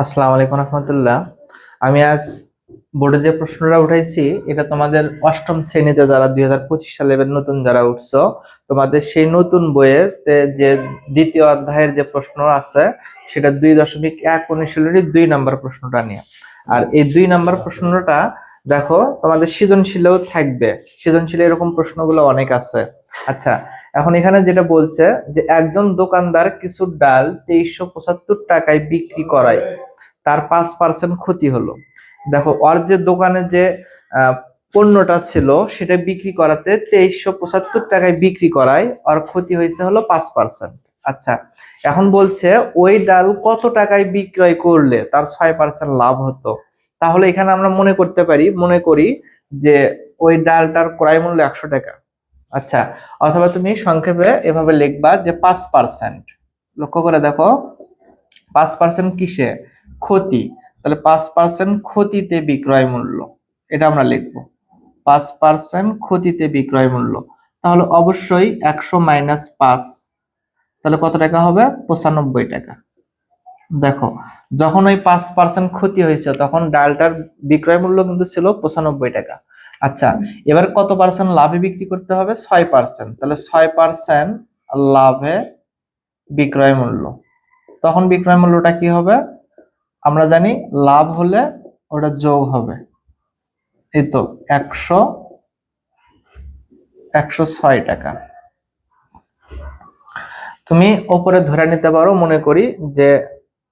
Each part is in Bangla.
আসসালামু আলাইকুম রহমতুল্লাহ। আমি আজ বোর্ডে যে প্রশ্নটা উঠাইছি, এটা তোমাদের অষ্টম শ্রেণীতে যারা দুই হাজার পঁচিশ সালে নতুন যারা উঠছো, তোমাদের সেই নতুন বইয়ের যে দ্বিতীয় অধ্যায়ের যে প্রশ্ন আছে, সেটা দুই দশমিক এক অনুশীলনী দুই নম্বর প্রশ্নটা নিয়ে। আর এই দুই নম্বর প্রশ্নটা, দেখো, তোমাদের সৃজনশীলেও থাকবে। সৃজনশীল এরকম প্রশ্নগুলো অনেক আছে। আচ্ছা এখন এখানে যেটা বলছে যে একজন দোকানদার কিছু ডাল তেইশশো পঁচাত্তর টাকায় বিক্রি করায়। তার পাঁচ পার্সেন্ট ক্ষতি হলো। দেখো, ওর যে দোকানে যে পণ্যটা ছিল, সেটা বিক্রি করাতে তেইশশো পঁচাত্তর টাকায় বিক্রি করায়। ওর ক্ষতি হয়েছে হলো পাঁচ পার্সেন্ট। আচ্ছা এখন বলছে, ওই ডাল কত টাকায় বিক্রয় করলে তার ছয় পার্সেন্ট লাভ হতো? তাহলে এখানে আমরা মনে করতে পারি, মনে করি যে ওই ডালটার ক্রয় মূল্য একশো টাকা। আচ্ছা অথবা তুমি সংক্ষেপে এভাবে লিখবা যে পাঁচ পার্সেন্ট লক্ষ্য করে দেখো, পাঁচ পার্সেন্ট কিসে? ক্ষতি। তাহলে পাঁচ পার্সেন্ট ক্ষতিতে বিক্রয় মূল্য, এটা আমরা লিখব। পাঁচ পার্সেন্ট ক্ষতিতে বিক্রয় মূল্য, তাহলে অবশ্যই একশো মাইনাস পাঁচ, তাহলে কত টাকা হবে? পঁচানব্বই টাকা। দেখো, যখন ওই পাঁচ পার্সেন্ট ক্ষতি হয়েছে, তখন ডালটার বিক্রয় মূল্য কিন্তু ছিল পঁচানব্বই টাকা। আচ্ছা এবার কত পার্সেন্ট লাভে বিক্রি করতে হবে? ছয় পার্সেন্ট তাহলে ছয় পার্সেন্ট লাভে বিক্রয় মূল্য। তখন বিক্রয় মূল্যটা কি হবে? আমরা জানি লাভ হলে ওটা যোগ হবে। এই তো একশো একশো ছয় টাকা। তুমি ওপরে ধরে নিতে পারো, মনে করি যে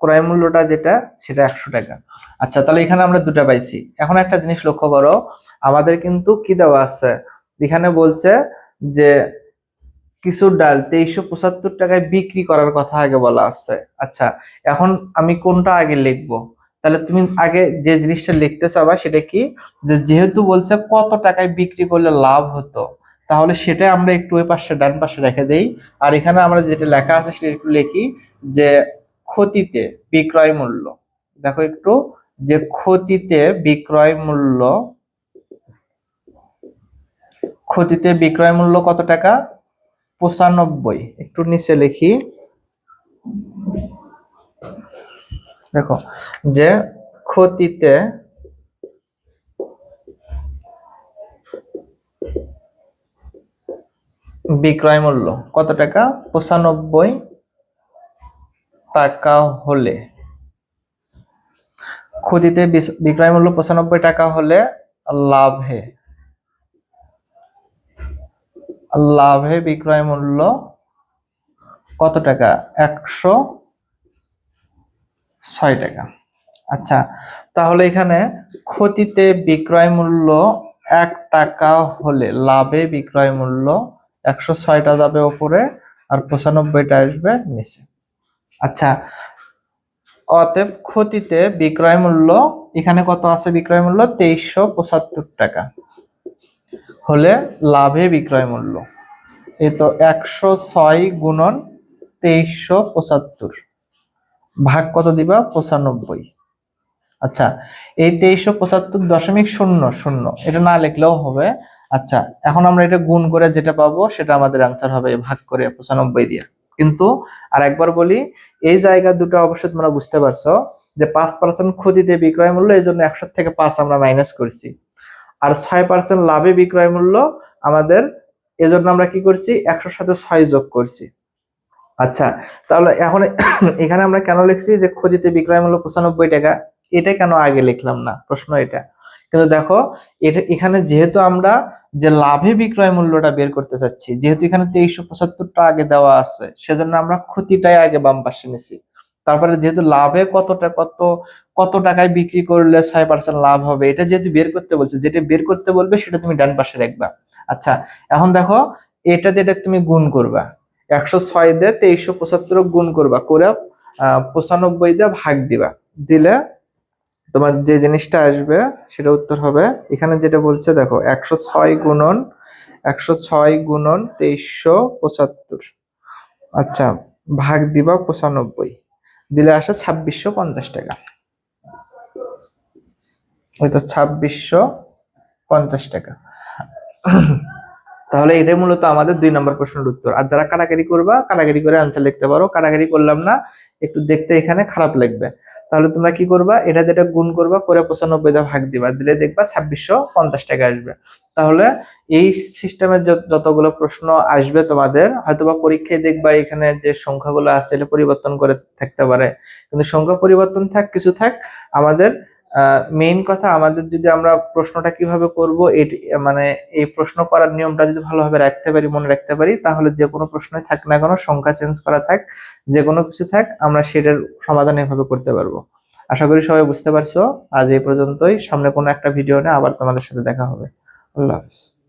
ক্রয় মূল্যটা যেটা, সেটা একশো টাকা। আচ্ছা তাহলে এখানে আমরা দুটা পাইছি। এখন একটা জিনিস লক্ষ্য করো, আমাদের কিন্তু কি দেওয়া আছে? এখানে বলছে যে কিছু ডাল তেইশশো পঁচাত্তর টাকায় বিক্রি করার কথা আগে বলা আছে। আচ্ছা এখন আমি কোনটা আগে লিখব? তাহলে তুমি আগে যে জিনিসটা লিখতে চাবা, সেটা কি? যেহেতু বলছে কত টাকায় বিক্রি করলে লাভ হতো, তাহলে সেটা আমরা একটু ওই পাশে, ডান পাশে রেখে দেই। আর এখানে আমরা যেটা লেখা আছে, সেটা একটু লিখি যে ক্ষতিতে বিক্রয় মূল্য। দেখো একটু, যে ক্ষতিতে বিক্রয় মূল্য, ক্ষতিতে বিক্রয় মূল্য কত টাকা? পঁচানব্বই। একটু নিচে লিখি। দেখো, যে ক্ষতিতে বিক্রয় মূল্য কত টাকা? পঁচানব্বই টাকা হলে। বিস- বিক্রয় মূল্য পঁচানব্বই টাকা হলে লাভে। লাভে বিক্রয় মূল্য কত টাকা? একশো ছয় টাকা। আচ্ছা তাহলে এখানে ক্ষতিতে বিক্রয় মূল্য এক টাকা হলে লাভে বিক্রয় মূল্য একশো ছয়টা যাবে ওপরে আর পঁচানব্বইটা আসবে নিচে। আচ্ছা অতএব ক্ষতিতে বিক্রয় মূল্য, এখানে কত আছে বিক্রয় মূল্য? তেইশশো পঁচাত্তর টাকা। হলে লাভে বিক্রয় মূল্য। এই তো একশো ছয় গুণন তেইশশো পঁচাত্তর। ভাগ কত দিবা? পঁচানব্বই। আচ্ছা এই তেইশশো পঁচাত্তর দশমিক শূন্য শূন্য। এটা না লিখলেও হবে। আচ্ছা এখন আমরা এটা গুণ করে যেটা পাবো, সেটা আমাদের আনসার হবে ভাগ করে পঁচানব্বই দিয়ে। কিন্তু আর একবার বলি, এই জায়গা দুটো অবশ্যই তোমরা বুঝতে পারছ যে পাঁচ পার্সেন্ট ক্ষতিতে বিক্রয় মূল্য, এই জন্য একশো থেকে পাঁচ আমরা মাইনাস করছি। আর ছয় পার্সেন্ট লাভে বিক্রয় মূল্য আমাদের এজন্য আমরা কি করছি? একশোর সাথে ছয় যোগ করছি। আচ্ছা তাহলে এখন এখানে আমরা কেন লিখছি যে ক্ষতিতে বিক্রয় মূল্য পঁচানব্বই টাকা? এটা কেন আগে লিখলাম না? প্রশ্ন এটা। কিন্তু দেখো এখানে যেহেতু আমরা যে লাভে বিক্রয় মূল্যটা বের করতে চাচ্ছি, যেহেতু এখানে তেইশশো পঁচাত্তরটা আগে দেওয়া আছে, সেজন্য আমরা ক্ষতিটাই আগে বাম পাশে নিছি। তারপরে যেহেতু লাভে কতটা, কত কত টাকায় বিক্রি করলে ছয় পার্সেন্ট লাভ হবে, এটা যেহেতু বের করতে বলছে, যেটা বের করতে বলবে সেটা তুমি ডান পাশে রাখবা। আচ্ছা এখন দেখো এটা দিয়ে এটা তুমি গুণ করবা। একশো ছয় দিয়ে তেইশশো পঁচাত্তর গুণ করবা, করে পঁচানব্বই দিয়ে ভাগ দিবা। দিলে তোমার যে জিনিসটা আসবে সেটা উত্তর হবে, এখানে যেটা বলছে, দেখো, একশো ছয় গুণন, একশো ছয় গুণন তেইশশো পঁচাত্তর। আচ্ছা ভাগ দিবা পঁচানব্বই। দিলে আসে ছাব্বিশশো পঞ্চাশ টাকা। ওই তো ছাব্বিশশো পঞ্চাশ টাকা। তাহলে এটাই মূলত আমাদের দুই নম্বর প্রশ্নের উত্তর। আর যারা কাটাকাটি করবা কাটাকাটি করে আনসার লিখতে পারো। কাটাকাটি করলাম না, একটু দেখতে এখানে খারাপ লাগবে। তাহলে তোমরা কি করবা? এটা যেটা গুণ করবা, করে পঁচানব্বই দা ভাগ দিবা। দিলে দেখবা ছাব্বিশশো পঞ্চাশ টাকা আসবে। তাহলে এই সিস্টেমের যতগুলো প্রশ্ন আসবে তোমাদের, হয়তোবা পরীক্ষায় দেখবা এখানে যে সংখ্যাগুলো আছে এটা পরিবর্তন করে থাকতে পারে। কিন্তু সংখ্যা পরিবর্তন থাক, কিছু থাক, আমাদের মেইন কথা আমাদের যদি আমরা প্রশ্নটা কীভাবে করব, এটি মানে এই প্রশ্ন করার নিয়মটা যদি ভালোভাবে রাখতে পারি, মনে রাখতে পারি, তাহলে যে কোনো প্রশ্নে থাক না কোনো, সংখ্যা চেঞ্জ করা থাক, যে কোনো কিছু থাক, আমরা সেটার সমাধান এভাবে করতে পারব। আশা করি সবাই বুঝতে পারছ। আজ এই পর্যন্তই। সামনে কোনো একটা ভিডিও নিয়ে আবার তোমাদের সাথে দেখা হবে। আল্লাহ হাফিজ।